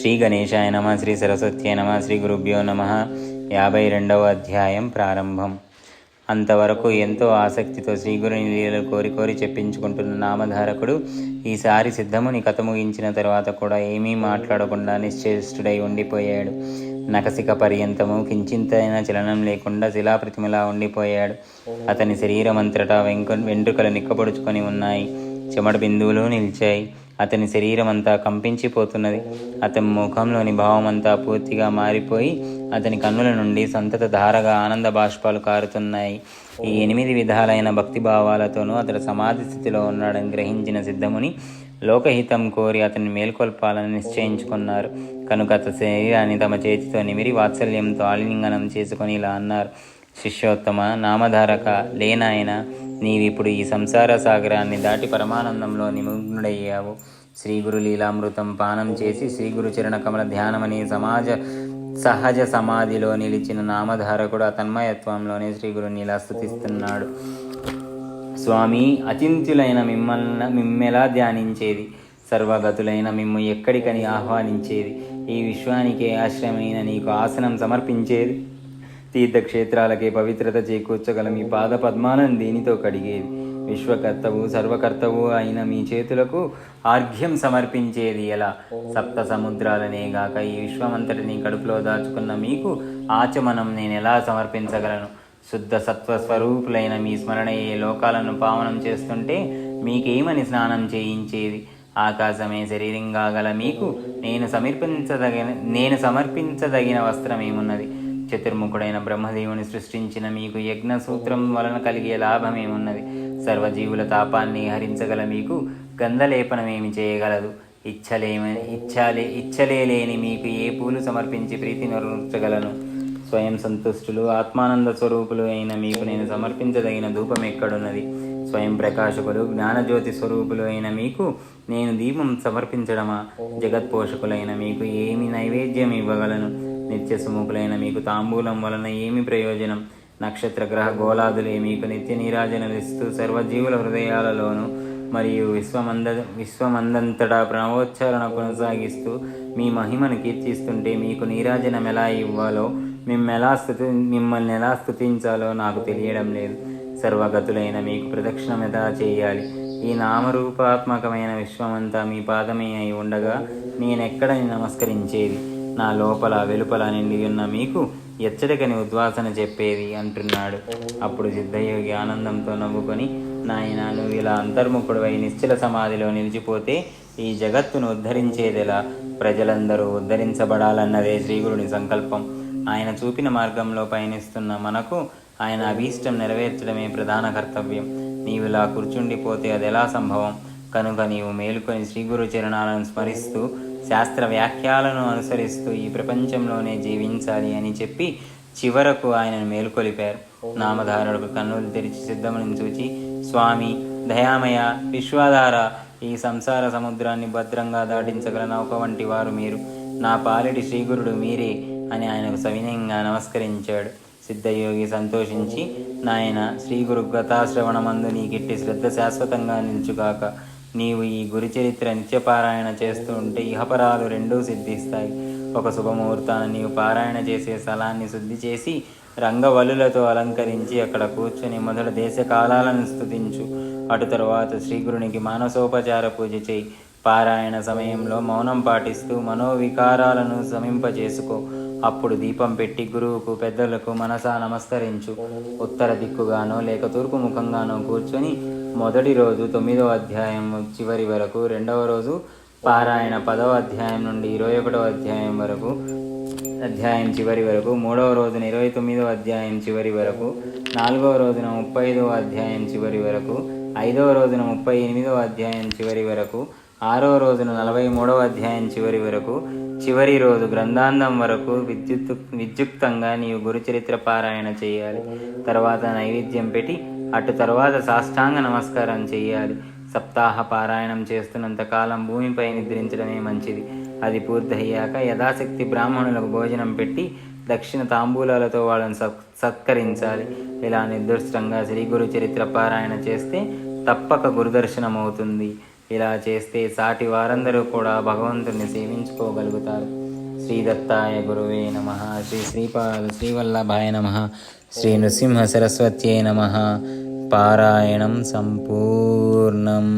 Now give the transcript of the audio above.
శ్రీ గణేశాయ నమ శ్రీ సరస్వత్యై నమ శ్రీ గురుభ్యో నమ. యాభై రెండవ అధ్యాయం ప్రారంభం. అంతవరకు ఎంతో ఆసక్తితో శ్రీగురుని లీలలు కోరి కోరి చెప్పించుకుంటున్న నామధారకుడు ఈసారి సిద్ధముని కథ ముగించిన తర్వాత కూడా ఏమీ మాట్లాడకుండా నిశ్చేష్టుడై ఉండిపోయాడు. నకసిక పర్యంతము కించింతైన చలనం లేకుండా శిలాప్రతిమలా ఉండిపోయాడు. అతని శరీరమంతటా వెంకు వెంక వెంట్రుకలు నిక్కపొడుచుకొని ఉన్నాయి. చెమట బిందువులు నిలిచాయి. అతని శరీరం అంతా కంపించిపోతున్నది. అతని ముఖంలోని భావమంతా పూర్తిగా మారిపోయి అతని కన్నుల నుండి సంతత ధారగా ఆనంద బాష్పాలు కారుతున్నాయి. ఈ ఎనిమిది విధాలైన భక్తి భావాలతోనూ అతడు సమాధి స్థితిలో ఉన్నాడని గ్రహించిన సిద్ధముని లోకహితం కోరి అతన్ని మేల్కొల్పాలని నిశ్చయించుకున్నారు. కనుక అతని శరీరాన్ని తమ చేతితో నిమిరి వాత్సల్యంతో ఆలింగనం చేసుకొని ఇలా అన్నారు. శిష్యోత్తమ నామధారక లేనాయన నీవిప్పుడు ఈ సంసార సాగరాన్ని దాటి పరమానందంలో నిమగ్నుడయ్యావు. శ్రీ గురు లీలామృతం పానం చేసి శ్రీ గురు చరణ కమల ధ్యానమని సమాజ సహజ సమాధిలో నిలిచిన నామధారకుడు ఆ తన్మయత్వంలోనే శ్రీ గురుని ఇలా స్థుతిస్తున్నాడు స్వామి అచింత్యులైన మిమ్మల్ని మిమ్మెలా ధ్యానించేది? సర్వగతులైన మిమ్ము ఎక్కడికని ఆహ్వానించేది? ఈ విశ్వానికే ఆశ్రమైన నీకు ఆసనం సమర్పించేది? తీర్థక్షేత్రాలకే పవిత్రత చేకూర్చగల మీ పాద పద్మానం దీనితో కడిగేది? విశ్వకర్తవు సర్వకర్తవు అయిన మీ చేతులకు ఆర్ఘ్యం సమర్పించేది ఎలా? సప్త సముద్రాలనే గాక ఈ విశ్వమంతటిని కడుపులో దాచుకున్న మీకు ఆచమనం నేను ఎలా సమర్పించగలను? శుద్ధ సత్వ స్వరూపులైన మీ స్మరణయే లోకాలను పావనం చేస్తుంటే మీకేమని స్నానం చేయించేది? ఆకాశమే శరీరంగా గల మీకు నేను సమర్పించదగిన నేను సమర్పించదగిన వస్త్రం ఏమున్నది చతుర్ముఖుడైన బ్రహ్మదేవుని సృష్టించిన మీకు యజ్ఞ సూత్రం వలన కలిగే లాభమేమున్నది? సర్వజీవుల తాపాన్ని హరించగల మీకు గంధలేపనమేమి చేయగలదు? ఇచ్చలేమని ఇచ్చాలే ఇచ్చలే లేని మీకు ఏ పూలు సమర్పించి ప్రీతి నిర్వహించగలను స్వయం సంతుష్టులు ఆత్మానంద స్వరూపులు అయిన మీకు నేను సమర్పించదగిన ధూపం ఎక్కడున్నది స్వయం ప్రకాశకులు జ్ఞానజ్యోతి స్వరూపులు అయిన మీకు నేను దీపం సమర్పించడమా? జగత్పోషకులైన మీకు ఏమి నైవేద్యం ఇవ్వగలను? నిత్య సుముఖులైన మీకు తాంబూలం వలన ఏమి ప్రయోజనం? నక్షత్ర గ్రహ గోళాదులే మీకు నిత్య నీరాజనలిస్తూ సర్వజీవుల హృదయాలలోనూ మరియు విశ్వమంద విశ్వమందంతటా ప్రణవోచ్చారణ కొనసాగిస్తూ మీ మహిమను కీర్తిస్తుంటే మీకు నీరాజనం ఎలా ఇవ్వాలో మిమ్మెలా ఎలా స్థుతి మిమ్మల్ని ఎలా స్థుతించాలో నాకు తెలియడం లేదు. సర్వగతులైన మీకు ప్రదక్షిణం ఎలా చేయాలి. ఈ నామరూపాత్మకమైన విశ్వమంతా మీ పాదమే అయి ఉండగా నేనెక్కడ నమస్కరించేది? నా లోపల వెలుపల నిండి ఉన్న మీకు ఎచ్చరికని ఉద్వాసన చెప్పేది అంటున్నాడు. అప్పుడు సిద్ధయోగి ఆనందంతో నవ్వుకొని నాయన నువ్వు ఇలా అంతర్ముఖుడువై నిశ్చల సమాధిలో నిలిచిపోతే ఈ జగత్తును ఉద్ధరించేదెలా? ప్రజలందరూ ఉద్ధరించబడాలన్నదే శ్రీగురుని సంకల్పం. ఆయన చూపిన మార్గంలో పయనిస్తున్న మనకు ఆయన అభీష్టం నెరవేర్చడమే ప్రధాన కర్తవ్యం. నీవు ఇలా కూర్చుండిపోతే అది ఎలా సంభవం? కనుక నీవు మేలుకొని శ్రీగురు చరణాలను స్మరిస్తూ శాస్త్ర వ్యాఖ్యలను అనుసరిస్తూ ఈ ప్రపంచంలోనే జీవించాలి అని చెప్పి చివరకు ఆయనను మేలుకొలిపారు. నామధారుడు కన్నులు తెరిచి సిద్ధముని చూచి స్వామి దయామయ విశ్వాధార ఈ సంసార సముద్రాన్ని భద్రంగా దాటించగల నౌక వంటి వారు మీరు? నా పాలిటి శ్రీగురుడు మీరే అని ఆయనకు సవినయంగా నమస్కరించాడు. సిద్ధయోగి సంతోషించి నాయన శ్రీ గురు గతాశ్రవణమందు నీకిట్టి శ్రద్ధ శాశ్వతంగా నిల్చుగాక నీవు ఈ గురుచరిత్ర నిత్యపారాయణ చేస్తూ ఉంటే ఇహపరాలు రెండూ సిద్ధిస్తాయి. ఒక శుభముహూర్తాన నీవు పారాయణ చేసే స్థలాన్ని శుద్ధి చేసి రంగవల్లులతో అలంకరించి అక్కడ కూర్చొని మొదట దేశకాలాలను స్థుతించు అటు తరువాత శ్రీగురునికి మానసోపచార పూజ చేయి. పారాయణ సమయంలో మౌనం పాటిస్తూ మనోవికారాలను సమింపజేసుకో. అప్పుడు దీపం పెట్టి గురువుకు పెద్దలకు మనసా నమస్కరించు. ఉత్తర దిక్కుగానో లేక తూర్పు ముఖంగానో కూర్చొని మొదటి రోజు తొమ్మిదవ అధ్యాయం చివరి వరకు రెండవ రోజు పారాయణ పదవ అధ్యాయం నుండి ఇరవై ఒకటవ అధ్యాయం వరకు అధ్యాయం చివరి వరకు మూడవ రోజున ఇరవై తొమ్మిదవ అధ్యాయం చివరి వరకు నాలుగవ రోజున ముప్పై ఐదవ అధ్యాయం చివరి వరకు ఐదవ రోజున ముప్పై ఎనిమిదవ అధ్యాయం చివరి వరకు ఆరవ రోజున నలభై మూడవ అధ్యాయం చివరి వరకు చివరి రోజు గ్రంథాంతం వరకు విద్యుత్ విద్యుక్తంగా నీవు గురుచరిత్ర పారాయణ చేయాలి. తర్వాత నైవేద్యం పెట్టి అటు తర్వాత సాష్టాంగ నమస్కారం చేయాలి సప్తాహ పారాయణం చేస్తున్నంత కాలం భూమిపై నిద్రించడమే మంచిది. అది పూర్తయ్యాక యథాశక్తి బ్రాహ్మణులకు భోజనం పెట్టి దక్షిణ తాంబూలాలతో వాళ్ళని సత్కరించాలి. ఇలా నిర్దుష్టంగా శ్రీ గురు చరిత్ర పారాయణ చేస్తే తప్పక గురుదర్శనం అవుతుంది ఇలా చేస్తే సాటి వారందరూ కూడా భగవంతుడిని సేవించుకోగలుగుతారు. శ్రీదత్తాయ గురువే నమ శ్రీ శ్రీపాద శ్రీవల్లభాయ నమ శ్రీ నృసింహ సరస్వత్యై నమ పారాయణం సంపూర్ణం